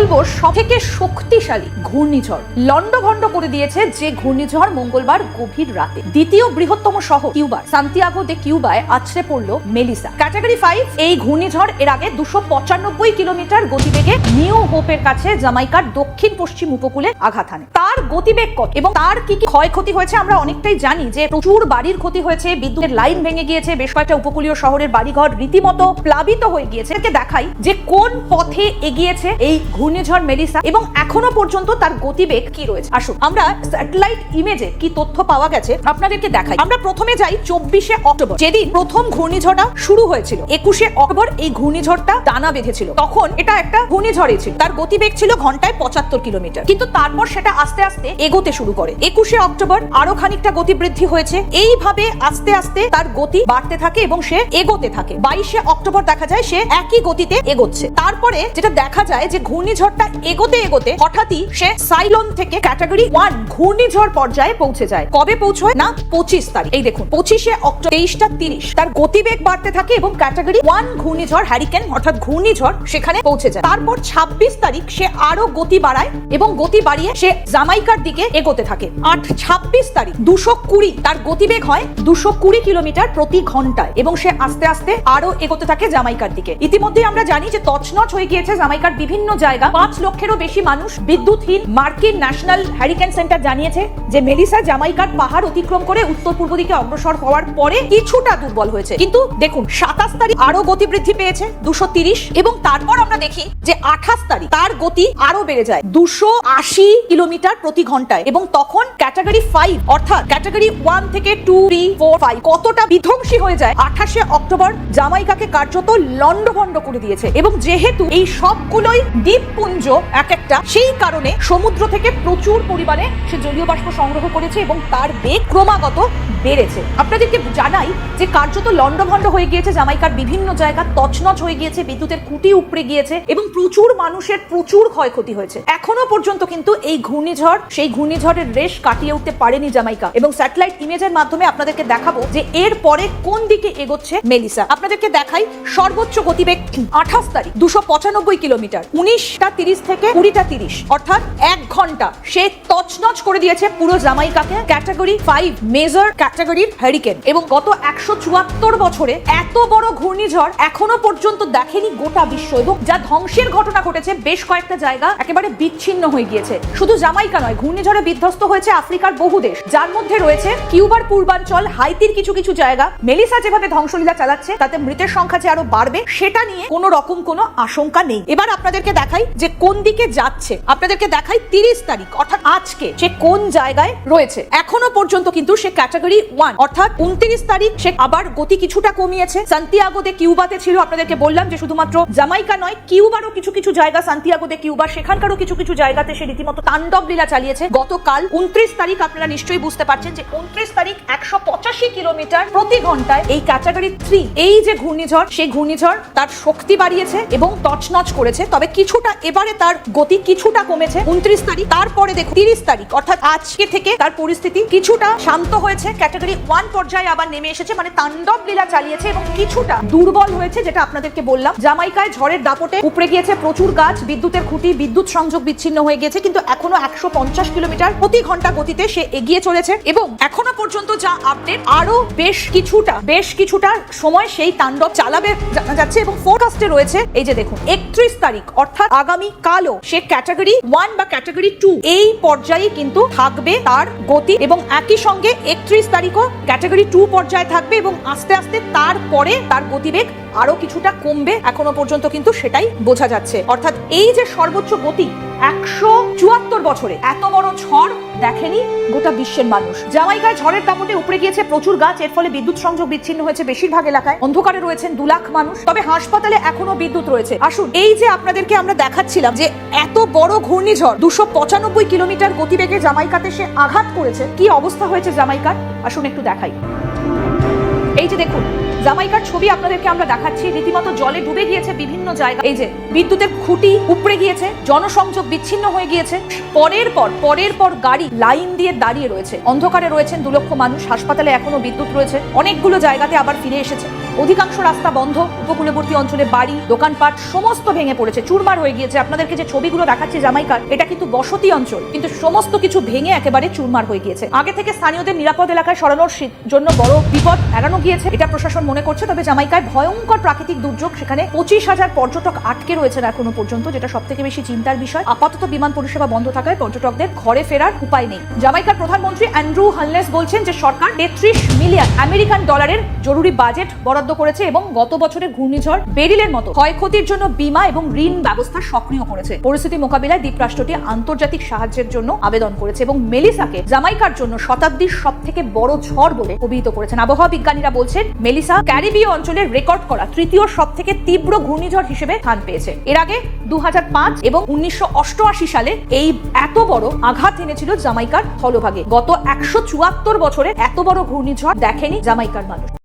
বলব সব থেকে শক্তিশালী ঘূর্ণিঝড় লন্ডভন্ড করে দিয়েছে যে ঘূর্ণিঝড় মঙ্গলবার গভীর রাতে। দ্বিতীয় বৃহত্তম শহর কিউবার, সান্তিয়াগো দে কিউবায় আছড়ে পড়ল মেলিসা। ক্যাটাগরি ফাইভ, এই ঘূর্ণিঝড় এর আগে দুশো পঁচানব্বই কিলোমিটার গতিবেগে নিউ হোপের কাছে জামাইকার দক্ষিণ পশ্চিম উপকূলে আঘাত হানে। তার গতিবেগ কত এবং তার কি কি ক্ষয়ক্ষতি হয়েছে আমরা অনেকটাই জানি যে প্রচুর বাড়ির ক্ষতি হয়েছে, বিদ্যুতের লাইন ভেঙে গিয়েছে, বেশ কয়েকটা উপকূলীয় শহরের বাড়িঘর রীতিমতো প্লাবিত হয়ে গিয়েছে। দেখাই যে কোন পথে এগিয়েছে এই ঘূর্ণিঝড় মেলিসা এবং এখনও পর্যন্ত তার গতিবেগ কি রয়েছে? আসুন, আমরা স্যাটেলাইট ইমেজে কি তথ্য পাওয়া গেছে আপনাদেরকে দেখাই। আমরা প্রথমে যাই চব্বিশে অক্টোবর। যেদিন প্রথম ঘূর্ণিঝড়টা শুরু হয়েছিল, একুশে অক্টোবর এই ঘূর্ণিঝড়টা টানা বেঁধেছিল। তখন এটা একটা ঘূর্ণিঝড়ই ছিল। তার গতিবেগ ছিল ঘন্টায় পঁচাত্তর কিলোমিটার। কিন্তু তারপর সেটা আস্তে আস্তে এগোতে শুরু করে। একুশে অক্টোবর আরও খানিকটা গতি বৃদ্ধি হয়েছে। এইভাবে আস্তে আস্তে তার গতি বাড়তে থাকে এবং সে এগোতে থাকে। বাইশে অক্টোবর দেখা যায় সে একই গতিতে এগোচ্ছে। তারপরে যেটা দেখা যায় যে ঘূর্ণিঝড়টা এগোতে এগোতে হঠাৎই সে সাইলন থেকে ক্যাটাগরি ওয়ান ঘূর্ণিঝড় পর্যায়ে পৌঁছে যায়। কবে পৌঁছয় না পঁচিশ তারিখ? এই দেখুন, পঁচিশে অক্টোবর, তেইশটা তিরিশ। তার গতিবেগ বাড়তে থাকে এবং ক্যাটাগরি ওয়ান ঘূর্ণিঝড় হ্যারিকেন অর্থাৎ ঘূর্ণিঝড় সেখানে পৌঁছে যায়। তারপর ছাব্বিশ তারিখ সে আরও গতি বাড়ায় এবং গতি বাড়িয়ে সে জামাইকার দিকে এগোতে থাকে। আট ছাব্বিশ তারিখ দুশো কুড়ি, তার গতিবেগ হয় দুশো কুড়ি কিলোমিটার প্রতি ঘন্টায় এবং সে আস্তে আস্তে আরও এগোতে থাকে জামাইকার দিকে। ইতিমধ্যে আমরা জানি যে তছনছ হয়ে গিয়েছে জামাইকার বিভিন্ন জায়গা। পাঁচ লক্ষেরও বেশি মানুষ বিদ্যুৎহীন। মার্কিন ন্যাশনাল হ্যারিকেন সেন্টার জানিয়েছে যে মেলিসা জামাইকার পাহাড় অতিক্রম করে উত্তর পূর্ব দিকে অগ্রসর হওয়ার পরে কিছুটা দুর্বল হয়েছে। কিন্তু দেখুন, সাতাশ তারিখ আরও গতি বৃদ্ধি পেয়েছে, দুশো তিরিশ, এবং তারপর আমরা দেখি যে আঠাশ তারিখ তার গতি আরও বেড়ে যায়, দুশো আশি কিলোমিটার প্রতি ঘন্টায়। এবং তখন ক্যাটাগরি ফাইভ, অর্থাৎ ক্যাটাগরি ওয়ান থেকে টু, থ্রি, ফোর, ফাইভ কতটা বিধ্বংসী হয়ে যায়, আঠাশে অক্টোবর জামাইকাকে কার্যত লন্ডভন্ড করে দিয়েছে। এবং যেহেতু এই সবগুলোই দ্বীপপুঞ্জ এক একটা। সেই কারণে সমুদ্র থেকে প্রচুর পরিমাণে সে জলীয় বাষ্প সংগ্রহ করেছে এবং তার বেগ ক্রমাগত বেড়েছে। আপনাদেরকে জানাই যে কার্যত লন্ডভন্ড হয়ে গিয়েছে জামাইকার বিভিন্ন জায়গা, তছনছ হয়ে গিয়েছে, বিদ্যুতের খুঁটি উপড়ে গিয়েছে এবং প্রচুর মানুষের প্রচুর ক্ষয়ক্ষতি হয়েছে। এখনও পর্যন্ত কিন্তু এই ঘূর্ণিঝড়, সেই ঘূর্ণিঝড়ের রেশ কাটিয়ে উঠতে পারেনি জামাইকা এবং স্যাটেলাইট ইমেজের মাধ্যমে আপনাদেরকে দেখাবো যে এর পরে কোন দিকে এগোচ্ছে মেলিসা। আপনাদেরকে দেখাই সর্বোচ্চ গতিবেগ আঠাশ তারিখ, দুশো পঁচানব্বই কিলোমিটার উনিশটা তিরিশ থেকে কুড়িটা তিরিশ। অর্থাৎ এক ঘণ্টা। সে করে দিয়েছে পুরো জামাইকাকে। ক্যাটাগরি ফাইভ মেজর হ্যারিকেন এবং গত একশো চুয়াত্তর বছরে এত বড় ঘূর্ণিঝড় এখনও পর্যন্ত দেখেনি গোটা বিশ্ব। এবং যা ধ্বংসের ঘটনা ঘটেছে বেশ কয়েকটা জায়গা একেবারে বিচ্ছিন্ন হয়ে গিয়েছে। শুধু জামাইকা নয়, ঘূর্ণিঝড়ে বিধ্বস্ত হয়েছে আফ্রিকার বহু দেশ। যার মধ্যে রয়েছে কিউবার পূর্বাঞ্চল, হাইতির কিছু কিছু জায়গা। মেলিসা যেভাবে ধ্বংসলীলা চালাচ্ছে, তাতে মৃতের সংখ্যা যে আরও বাড়বে, সেটা নিয়ে কোনো রকম কোনো আশঙ্কা নেই। এবার আপনাদেরকে দেখাই যে কোন দিকে যাচ্ছে। আপনাদেরকে দেখাই তিরিশ তারিখ, অর্থাৎ আজকে সে কোন জায়গায় রয়েছে। এখনও পর্যন্ত কিন্তু সে ক্যাটাগরি ওয়ান, অর্থাৎ উনত্রিশ তারিখ সে আবার গতি কিছুটা কমিয়েছে। সান্তিয়াগো দে কিউবাতে ছিল, আপনাদেরকে বললাম যে শুধুমাত্র জামাইকা নয়, কিউবারও কিছু কিছু জায়গা সান্তিয়াগো কিউবা, সেখানকারও কিছু কিছু জায়গাতে সে রীতিমতো তাণ্ডব লীলা চালিয়েছে। গতকাল উনত্রিশ তারিখ আপনারা নিশ্চয়ই বুঝতে পারছেন যে উনত্রিশ তারিখ একশো পঁচাশি কিলোমিটার প্রতি ঘন্টায় এই ক্যাটাগরি থ্রি, এই যে ঘূর্ণিঝড়, সেই ঘূর্ণিঝড় তার শক্তি বাড়িয়েছে এবং তছনছ করেছে। তবে কিছুটা এবারে তার গতি কিছুটা কমেছে, উনত্রিশ তারিখ, তারপরে দেখুন তিরিশ তারিখ, অর্থাৎ আজকে থেকে তার পরিস্থিতি কিছুটা শান্ত হয়েছে, ক্যাটাগরি ওয়ান পর্যায়ে আবার নেমে এসেছে মানে তাণ্ডব লীলা চালিয়েছে এবং কিছুটা দুর্বল হয়েছে যেটা আপনাদেরকে বললাম। জামাইকায় ঝড়ের দাপটে উপড়ে গিয়েছে প্রচুর গাছ, বিদ্যুতের খুঁটি, বিদ্যুৎ সংযোগ বিচ্ছিন্ন হয়ে গিয়েছে, কিন্তু এখনও একশো পঞ্চাশ কিলোমিটার প্রতি ঘণ্টা গতিতে সে এগিয়ে চলেছে এবং এখনও পর্যন্ত যা আপডেট আরও বেশ কিছুটা বেশ কিছুটা সময় সেই তাণ্ডব চালাবে, জানা যাচ্ছে এবং ফোরকাস্টে রয়েছে, এই যে দেখুন, একত্রিশ তারিখ, অর্থাৎ আগামী কালও সে ক্যাটাগরি ওয়ান বা ক্যাটাগরি টু এই পর্যায়ে কিন্তু থাকবে তার গতি এবং একই সঙ্গে একত্রিশ তারিখও ক্যাটাগরি টু পর্যায়ে থাকবে এবং আস্তে আস্তে তারপরে তার গতিবেগ আরও কিছুটা কমবে। এখনও পর্যন্ত কিন্তু সেটাই বোঝা যাচ্ছে। অর্থাৎ এই যে সর্বোচ্চ গতি একশো চুয়াত্তর বছরে এত বড় ঝড় দেখেনি গোটা বিশ্বের মানুষ। জামাইকায় ঝড়ের দাপটে উপড়ে গিয়েছে প্রচুর গাছ, এর ফলে বিদ্যুৎ সংযোগ বিচ্ছিন্ন হয়েছে বেশিরভাগ এলাকায়। অন্ধকারে রয়েছেন দু লাখ মানুষ, তবে হাসপাতালে এখনও বিদ্যুৎ রয়েছে। আসুন, এই যে আপনাদেরকে আমরা দেখাচ্ছিলাম যে এত বড় ঘূর্ণিঝড়, দুশো পঁচানব্বই কিলোমিটার গতিবেগে জামাইকাতে সে আঘাত করেছে, কি অবস্থা হয়েছে জামাইকার? আসুন একটু দেখাই। এই যে দেখুন জামাইকার ছবি আপনাদেরকে আমরা দেখাচ্ছি। রীতিমতো জলে ডুবে গিয়েছে বিভিন্ন জায়গা। এই যে, বিদ্যুতের খুঁটি উপড়ে গিয়েছে, জনসংযোগ বিচ্ছিন্ন হয়ে গিয়েছে। পরের পর পরের পর গাড়ি লাইন দিয়ে দাঁড়িয়ে রয়েছে। অন্ধকারে রয়েছেন দু লক্ষ মানুষ, হাসপাতালে এখনও বিদ্যুৎ রয়েছে। অনেকগুলো জায়গাতে আবার ফিরে এসেছে। অধিকাংশ রাস্তা বন্ধ। উপকূলবর্তী অঞ্চলে বাড়ি, দোকানপাট সমস্ত ভেঙে পড়েছে। চুরমার হয়ে গিয়েছে। আপনাদেরকে যে ছবিগুলো দেখাচ্ছে জামাইকার, এটা কিন্তু বসতি অঞ্চল। কিন্তু সমস্ত কিছু ভেঙে একেবারে চুরমার হয়ে গিয়েছে। আগে থেকে স্থানীয়দের নিরাপদ এলাকায় সরানোর জন্য বড় বিপদ এড়ানো গিয়েছে। এটা প্রশাসন মনে করছে, তবে জামাইকায় ভয়ঙ্কর প্রাকৃতিক দুর্যোগ সেখানে পঁচিশ হাজার পর্যটক আটকে রয়েছেন এখনও পর্যন্ত, যেটা সব থেকে বেশি চিন্তার বিষয়। আপাতত বিমান পরিষেবা বন্ধ থাকায় পর্যটকদের ঘরে ফেরার উপায় নেই। জামাইকার প্রধানমন্ত্রী অ্যান্ড্রু হালনেস বলছেন যে সরকার তেত্রিশ মিলিয়ন আমেরিকান ডলারের জরুরি বাজেট বরাদ্দ করেছে এবং গত বছরের ঘূর্ণিঝড় বেরিলের মতো ক্ষয়ক্ষতির জন্য বীমা এবং ঋণ ব্যবস্থা সক্রিয় করেছে। পরিস্থিতি মোকাবিলায় দ্বীপরাষ্ট্রটি আন্তর্জাতিক সাহায্যের জন্য আবেদন করেছে এবং মেলিসাকে জামাইকার জন্য শতাব্দীর সব থেকে বড় ঝড় বলে অভিহিত করেছেন। আবহাওয়া বিজ্ঞানীরা বলছেন, মেলিসা ক্যারিবীয় অঞ্চলের রেকর্ড করা তৃতীয় সব থেকে তীব্র ঘূর্ণিঝড় হিসেবে স্থান পেয়েছে। এর আগে দু হাজার পাঁচ এবং উনিশশো অষ্টআশি সালে এই এত বড় আঘাত এনেছিল জামাইকার স্থলভাগে। গত একশো চুয়াত্তর বছরে এত বড় ঘূর্ণিঝড় দেখেনি জামাইকার মানুষ।